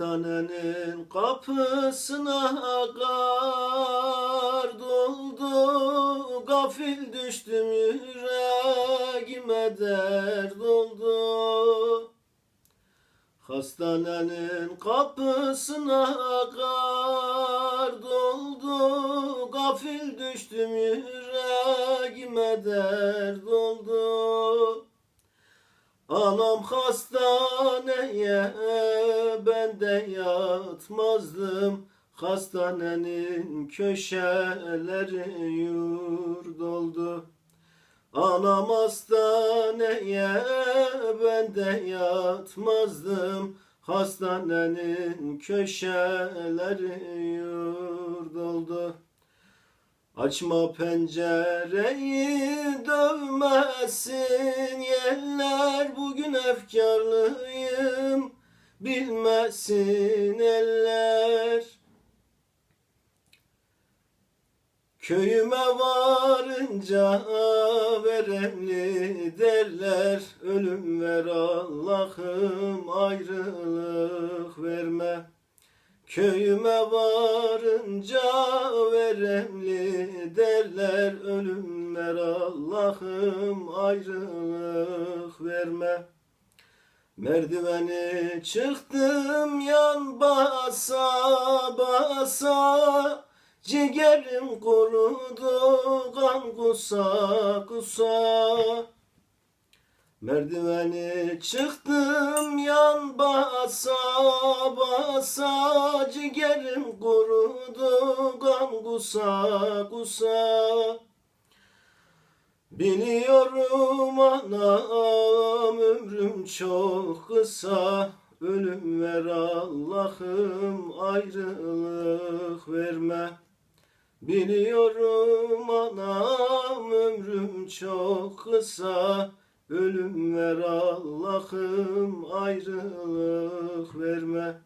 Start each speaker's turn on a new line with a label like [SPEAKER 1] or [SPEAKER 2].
[SPEAKER 1] Hastanenin kapısına kar doldu. Gafil düştüm yüreğime dert oldu. Hastanenin kapısına kar doldu. Gafil düştüm yüreğime dert oldu Anam hastaneye ben de yatmazdım. Hastanenin köşeleri yurt oldu Anam hastaneye ben de yatmazdım. Hastanenin köşeleri yurt oldu Açma pencereyi dövmesin yerler Bugün efkarlıyım bilmesin eller. Köyüme varınca veremli derler. Ölüm ver Allah'ım ayrılık Köyüme varınca veremli derler Ölüm ver Allah'ım ayrılık verme. Merdiveni çıktım yan basa basa Ciğerim kurudu kan kusa kusa Merdiveni çıktım yan basa basa Ciğerim kurudu kan kusa kusa. Biliyorum anam ömrüm çok kısa. Ölüm ver Allah'ım ayrılık verme. Biliyorum anam ömrüm çok kısa Ölüm ver Allah'ım ayrılık verme